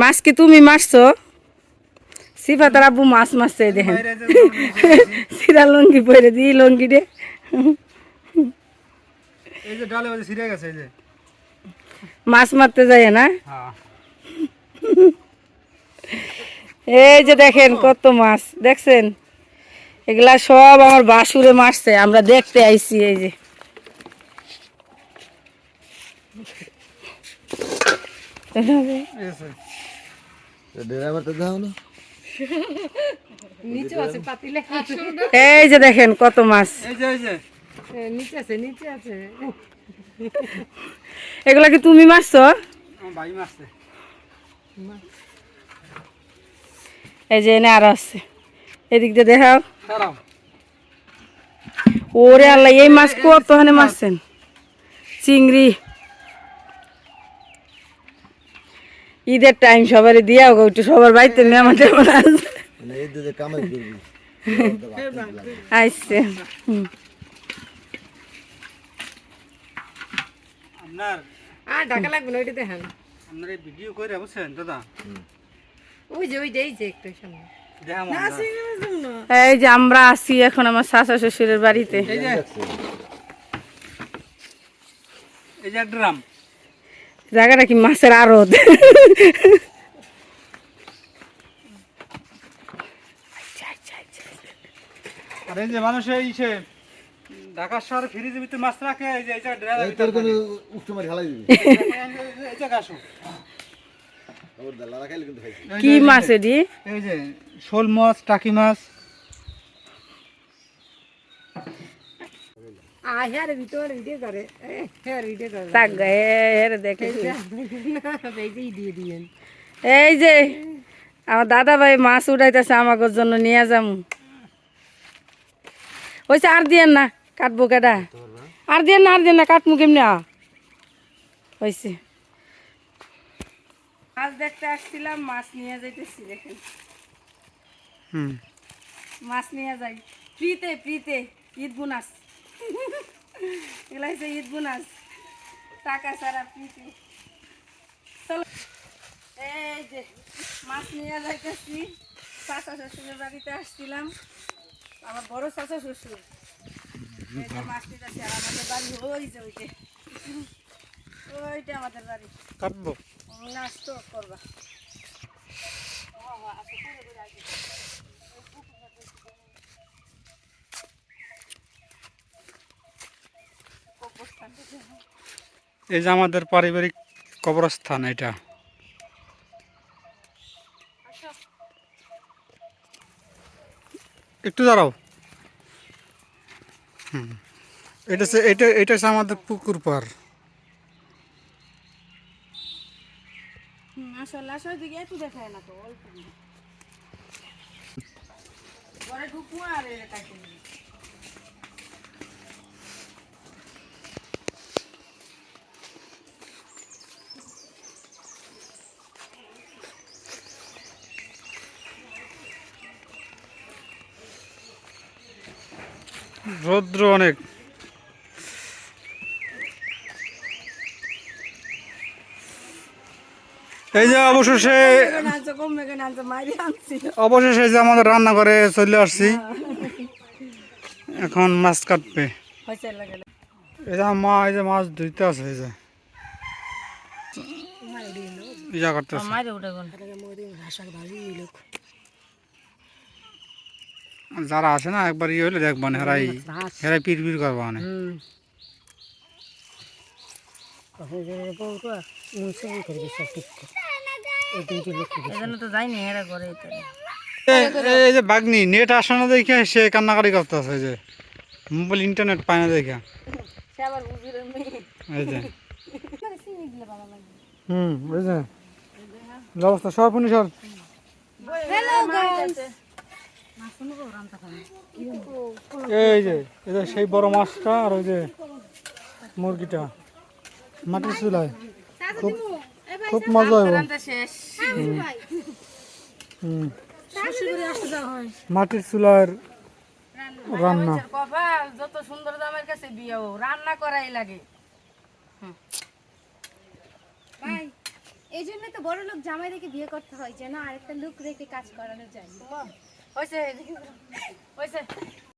মাছ কি তুমি মারছো? সিফাতার আব্বু মাছ মারছে দেখেন। সিরা লঙ্গি পরে দিই লঙ্গি রে মাছ মারতে যায় না? হ্যাঁ। এই যে দেখেন কত মাছ দেখছেন? এগুলা সব আমার বাসুরে মারছে আমরা দেখতে আইছি এই যে। এই আছে। ড্রাইভারটা দাও না নিচে আছে পাতিলে এই যে দেখেন কত মাছ। এই যে এই যে। নিচে আছে নিচে আছে। এগুলা কি তুমি মারছো? আমার ভাই মারছে। এই যে এনে আর আছে। এদিক দিয়ে দেখাও। ওরে আল্লাহ এই মাছ কতখানে মারছেন? চিংড়ি। ঈদের টাইম সবারই দিয়া গো একটু সবার বাড়িতে মেহমান টেমন। মানে হুম। আপনার আর ঢাকা লাগবে না ওইটা দেখেন। আপনার এই ভিডিও করে বুঝছেন দাদা। ওই যে ওই যে এই যে একটু সামনে। মন। এই যে আমরা আছি এখন আমার শাশা শ্বশুরের বাড়িতে। এই যে এই যে এক ড্রাম। জায়গাটা কি মাছের আড়ত? আর এই যে মানুষ এই সে ঢাকা শহরে ফ্রিজের ভিতরে মাছ রাখে এই যে এই তোর কোনো মারি হালাই দিবি? এই কি মাছ এটি? এই যে শোল মাছ টাকি মাছ। আর হ্যাঁ ভিতরে ভিডিও করে হ্যাঁ ভিডিও করে তাক গায়ে দেখে। এই যে দিয়ে দিয়েন এই যে আমার দাদা ভাই মাছ উঠাইতেছে আমাকে জন্য নিয়ে যাম। ওইসে আর দিয়েন না কাটবো কেডা? আর দিয়েন না আর দিয়েন না কাটমু কেমনি? হয়েছে মাছ দেখতে আসছিলাম মাছ নিয়ে যাইতেছি দেখেন। হুম। মাছ নিয়ে যাই। ফ্রিতে ফ্রিতে ঈদ বোনাস। এগুলো হচ্ছে ঈদ বোনাস। টাকা ছাড়া ফ্রিতে চলো। এই যে মাছ নিয়ে যাইতেছি। চাচা শ্বশুরের বাড়িতে আসছিলাম। আমার বড় চাচা শ্বশুর। মাছ নিতেছি আর আমাদের বাড়ি ওই যে ওইটা ওইটা আমাদের বাড়ি। কাটবো? নাস্তো করবা। এই যে আমাদের পারিবারিক কবরস্থান এটা। একটু দাঁড়াও। হুম। এটা এটা এটা হচ্ছে আমাদের পুকুর পার। দেখায় না তো, অল্প রৌদ্র অনেক এই যে অবশেষে। অবশেষে যে আমাদের রান্নাঘরে চলে আসছি এখন মাছ কাটবে। এই যে মা, এই যে মাছ ধুইতে আছে, এই যে ইয়া গেল। যারা আছে না একবার ইয়ে হইলে দেখবান হেরাই হেরাই পির পির করবা না এটা। এই যে বাগনি নেট আসে না দেখে সে কান্নাকাটি করতেছে এই যে। মোবাইল ইন্টারনেট পায় না দেখে। এই যে। হুম এই যে। ব্যবস্থা সব পুনি সর। এই যে সেই বড় মাছটা আর ওই যে মুরগিটা, মাটির চুলায়। খুব খুব মজা শেষ। মাটির চুলার রান্না। যত সুন্দর দামের কাছে বিয়ে রান্না করাই লাগে এই জন্য তো বড় লোক জামাই রেখে বিয়ে করতে হয় যেন আরেকটা লোক রেখে কাজ করানো যায়। হয়েছে হয়েছে।